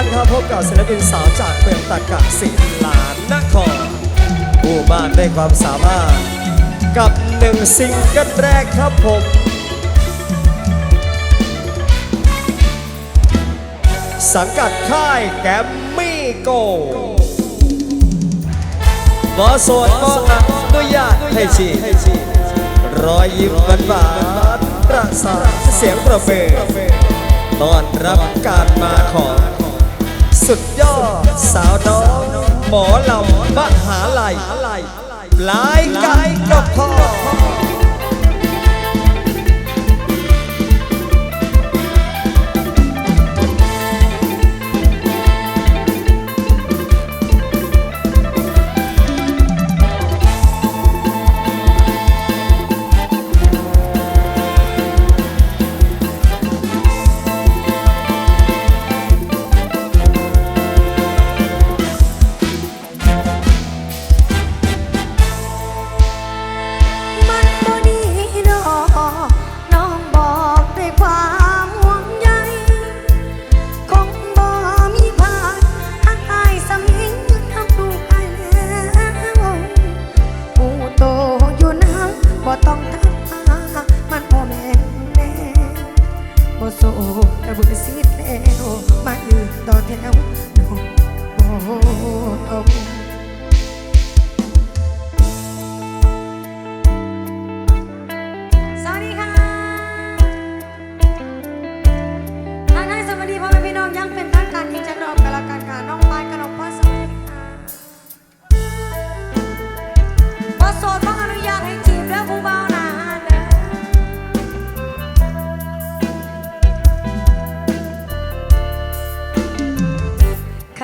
วันเพลงทุกท่านครับพบกับศิลปินสาวจากเมืองตากะศิลานครผู้มากด้ความสามารถ กับหนึ่งซิงเกิลแรกครับผมสังกัดค่ายแกมมี่โกบอสวนมองอนุญาตให้ชีรอยยิ้มหวานหวานประสาเสียงประเบตอนรับการมาของ สุดยอดสาวน้องหมอลำมหาลัยหลายกันก็พอ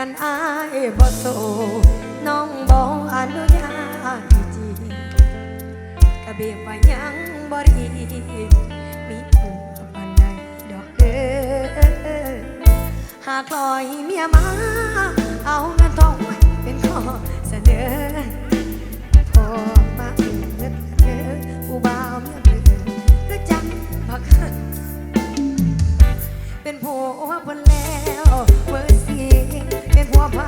นอายบ่โสน้องบ่อนุญาตจีกะเบียบว่ายังบ่ดีมีผัวปานใดดอกเด้อหากลอยเมียมา เอาเงินทองไว้เป็นข้อเสนอพอมาเอื้อเด้อผู้บ่าวเมียเบื่อก็จังบักเป็นผัวเพิ่นแล้วเบอร์สี่ เป็นผัวไผ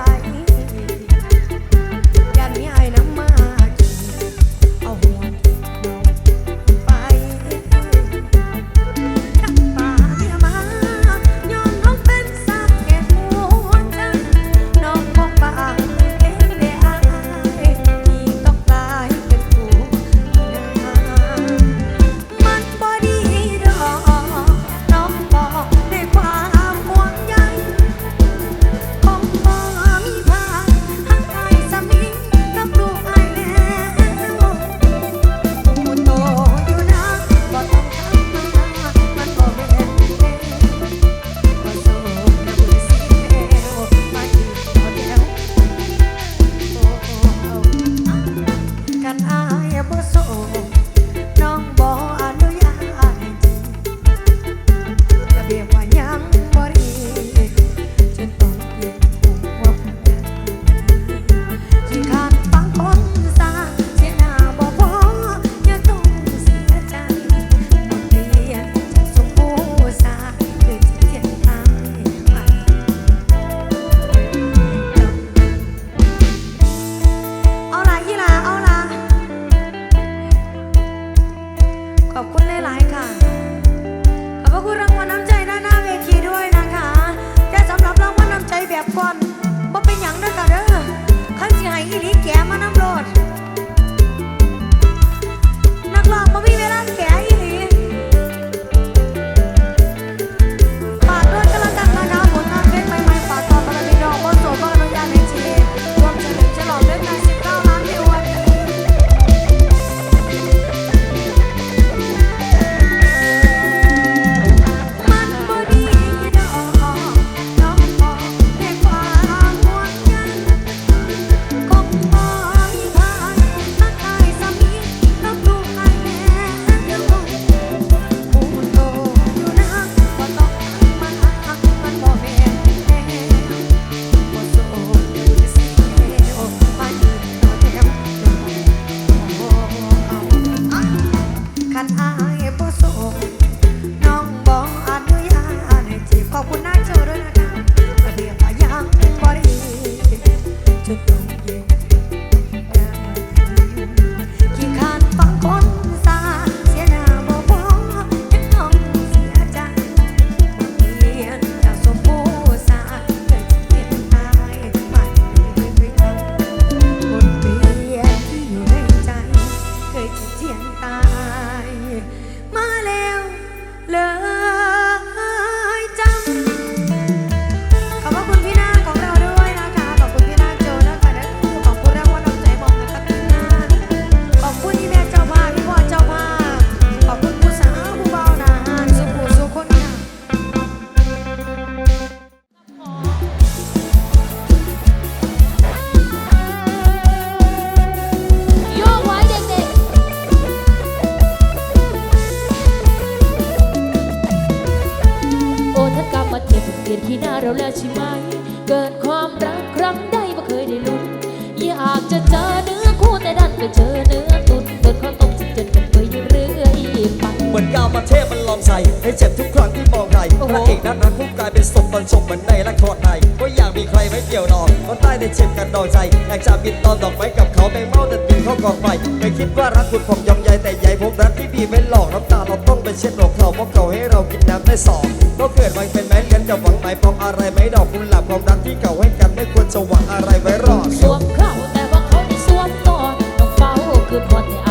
มือนยามาเทพมันลองใส่ให้เจ็บทุกครั้งที่มองใครพระเอกนั้นนั้นผู้กลายเป็นศพบอรจบเหมือนในละครใดก็อยากมีใครไว้เกี่ยวหรอกคนใต้ได้เจ็บกันดองใจแอยากจะบินตอนดอกไม้กับเขาไปเมาดันบินเข้ากองไฟไม่คิดว่ารักคุณของยอมใหญ่แต่ใหญ่ผมรักที่พี่ไม่หลอกน้ำตาเราต้องไปเช็ดหลอกเขาเพราะเขาให้เรากินน้ำได้สองก็เกิดมาเป็นแม่กันจะหวังไหมพร้อมอะไรไหมดอกคุณหลับความรักที่เขาให้กันไม่ควรจะหวังอะไรไว้รอดสวมเขาแต่ว่าเขาไม่สวมตอนต้องเฝ้าคือคนที่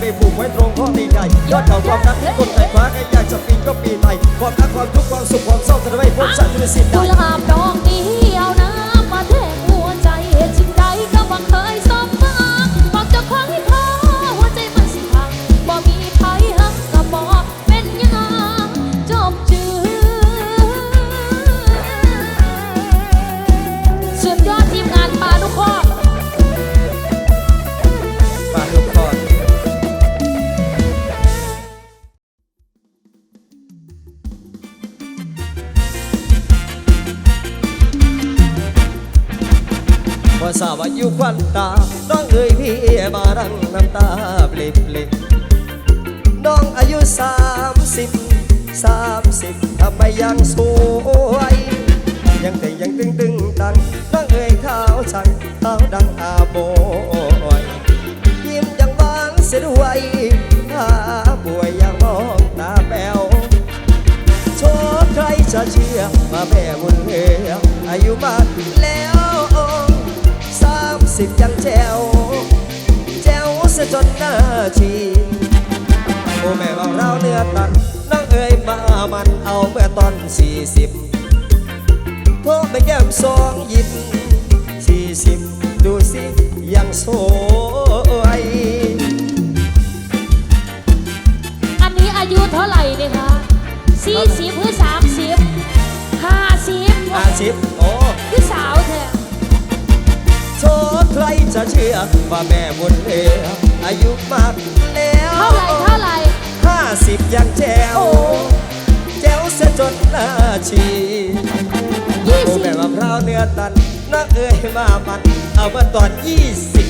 ไปผูกไว้ตรงข้อตีไก่ยอดเขาความรักที่คนไก่ฟ้าใครอยากจะปีนก็ปีนไปความรักความทุกข์ความสุขความเศร้าจะได้พบสันติสิทธิ์ได้กุหลาบดอกนี้ ชีโอแม่เราเราเนื้อตันน้องเอ่ยมามันเอาเมื่อตอนสี่สิบโทอไปแก้มสองยิบสี่สิบดูสิยังสวยอันนี้อายุเท่าไหร่เนี่ยคะสี่สิบหรือสามสิบห้าสิบห้าสิบโอ้คือสาวแท้โชคใครจะเชื่อว่าแม่หมดเรือ อายุมากแล้วเท่าไรเท่าไรห้าสิบยังแจ๋วแจ๋วเสียจนหน้าชีโอ้แม่มะพร้าวเนื้อตันนักเอ้ยมาปันเอามาตอนยี่สิบ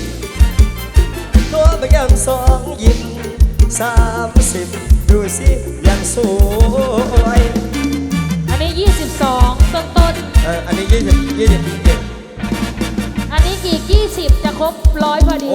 ตัวไปยังสองยิ้สามสิบดูสิยังสวยอันนี้ยี่สิบสองต้นต้นเอออันนี้ยี่สิบยี่สิบอันนี้กี่ยี่สิบจะครบร้อยพอดี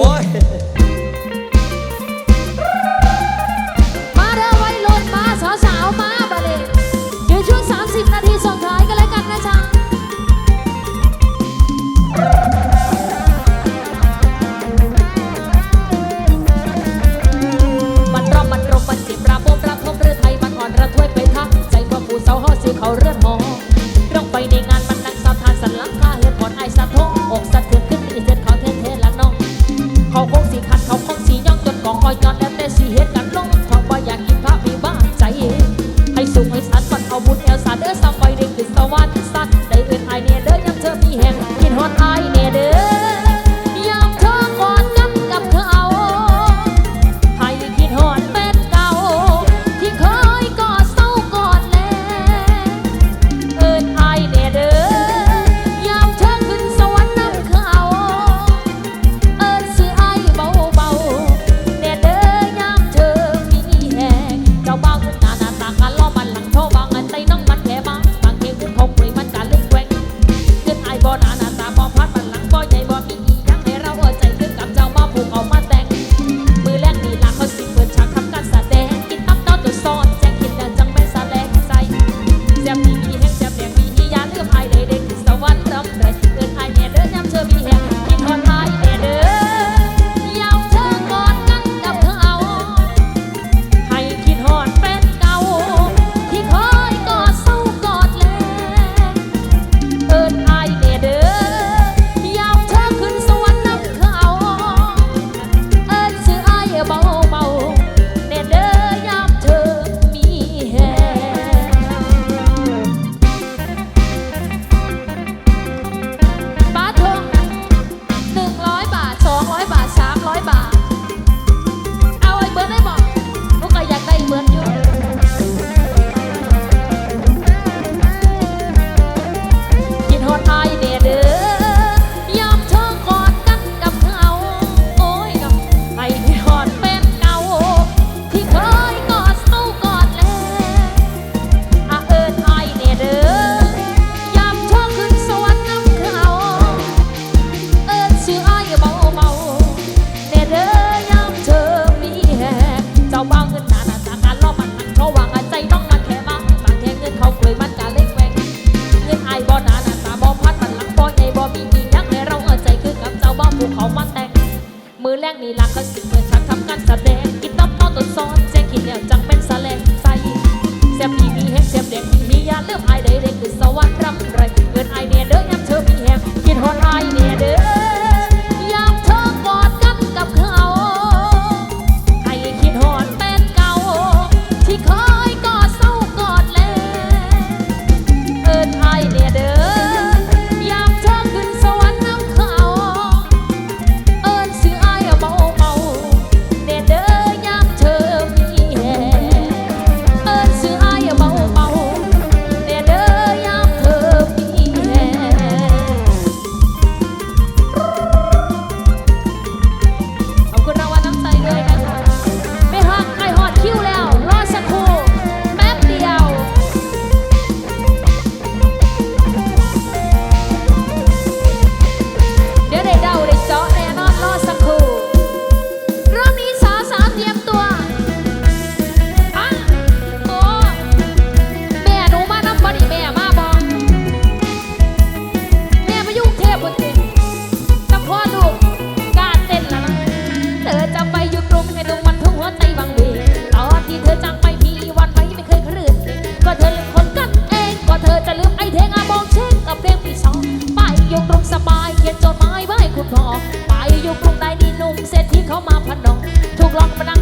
อยู่กรุงใต้นี่นุ่มเศรษฐีเขามาพนองถูกหลอกมานั่ง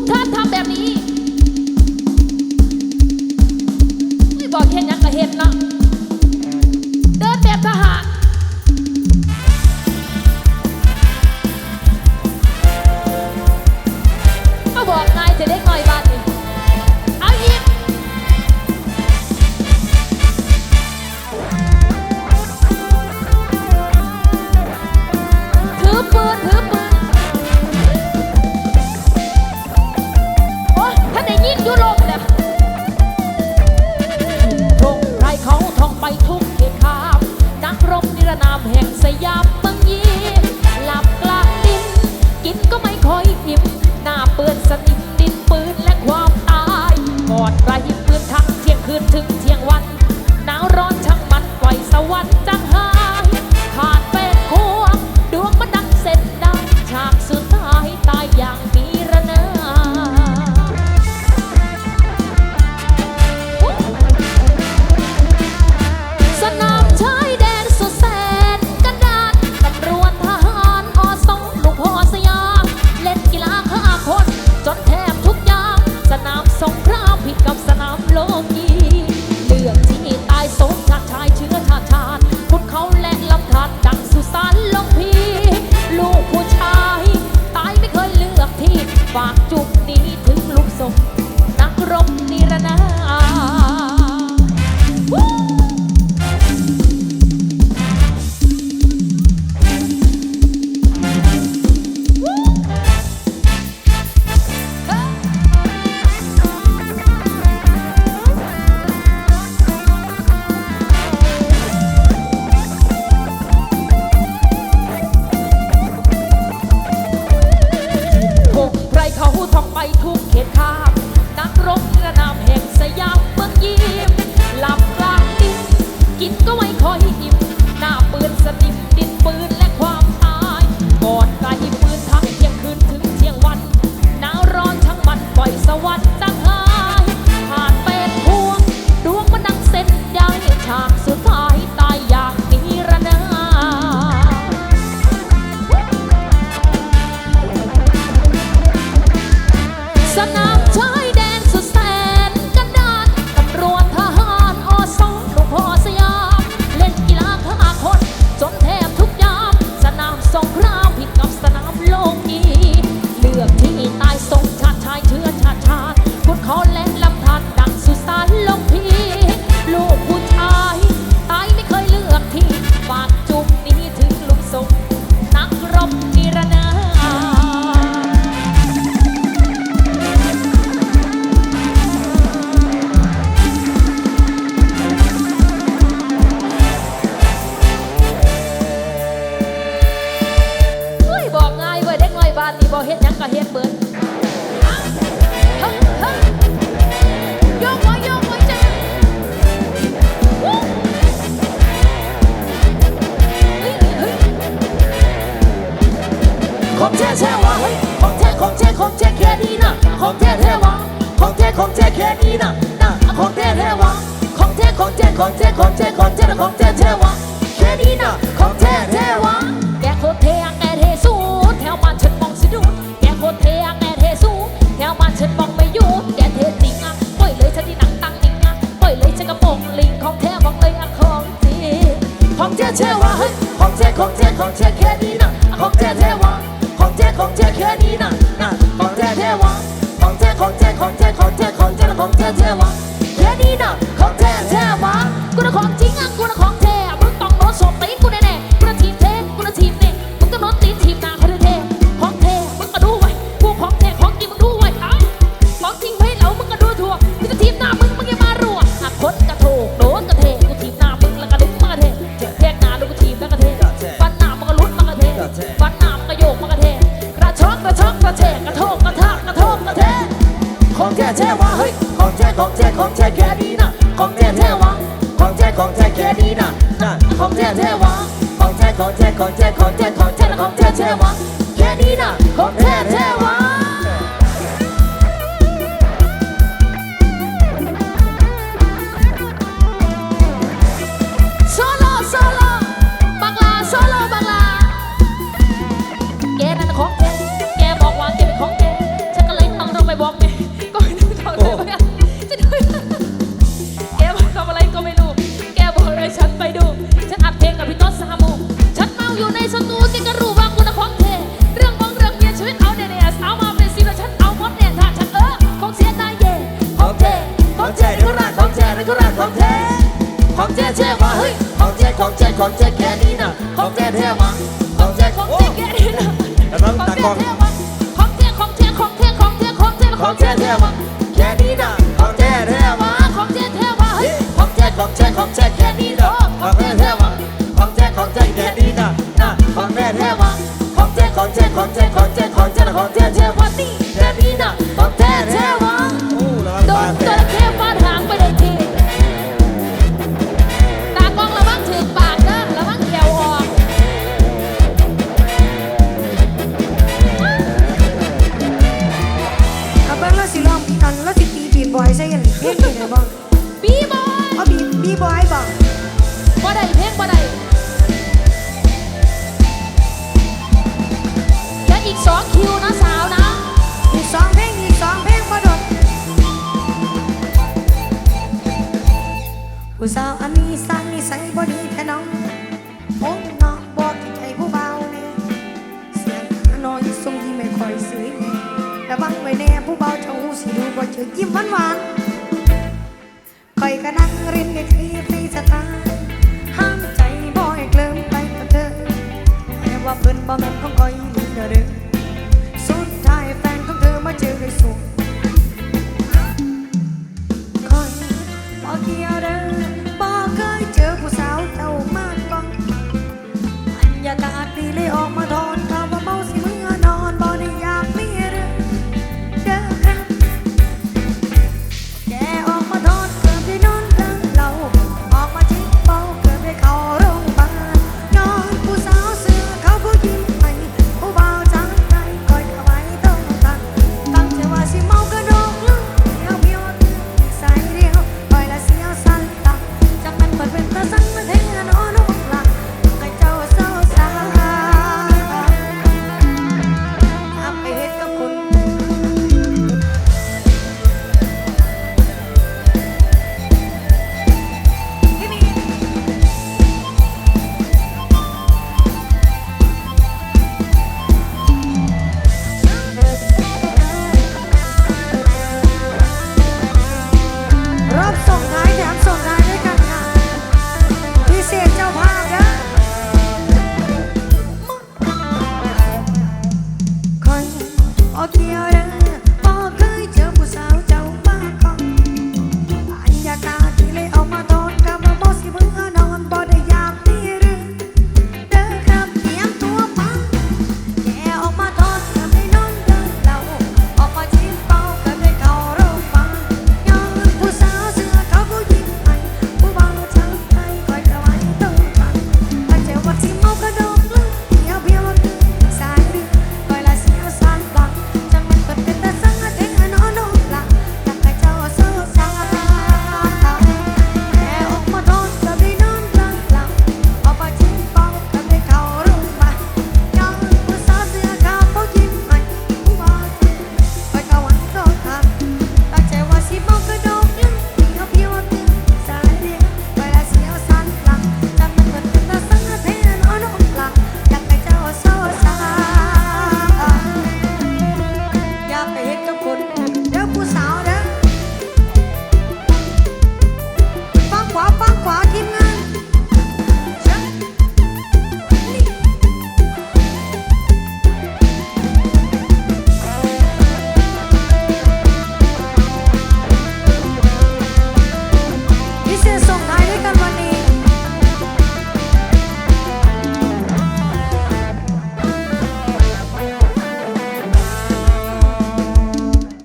ทุกท่านทำแบบนี้ ของแท้แท้วะของแท้ของแท้ของแท้แค่นี้นะของแท้แท้วะของแท้ของแท้แค่นี้นะนะของแท้แท้วะของแท้ของแท้ของแท้ของแท้ของแท้ของแท้แท้วะแค่นี้นะของแท้แท้วะแกโคตรเท่แกเทสู้แถวมาฉันมองสิดูแกโคตรเท่แกเทสู้แถวมาฉันมองไม่อยู่แกเท่จริงอะปล่อยเลยฉันที่หนังตังนิ่งอะปล่อยเลยฉันกระโปรงลิงของแท้บอกเลยอะของจริงของแท้แท้วะเของแท้ของแท้ของแท้แค่นี้นะของแท้แท้ ท้แค่นี้นะนะของเธอแท้วะของเธอของเธอของเธอของเธอของเธอของแท้แท้วะแค่นี้นะ เพลงนี้ได้างบีบอยเอาบีบีบอยบ้างบ่ได้เพลงบ่ได้และอีกสองคิวนะสาวนะอีกสองเพลงอีกสองเพลงบ่ดดผู้สาวอันนี้สั้างนิส่บอดีแค่น้องโอ้น้องบ่ที่ใจผู้เบาเนี่ยเสียงน้อยทรงที่ไม่ค่อยสวยแต่บังไว้แน่ผู้เบาเจ้หูสีดูบ่เจอยิ้มหวานหวาน อยก็นั่งรินในทีในสตาห้ามใจบ่อยเคลิ้มไปกับเธอแม้ว่าเพื่อนบ่แม่นของก้อยเด้อเด้อสุดท้ายแฟนของเธอมาเจอใอ้สุขคอยบ่เกี่ยวเดิอบ่เคยเจอผู้สาวเจ้ามากกว่าอัญญาตาดีเลย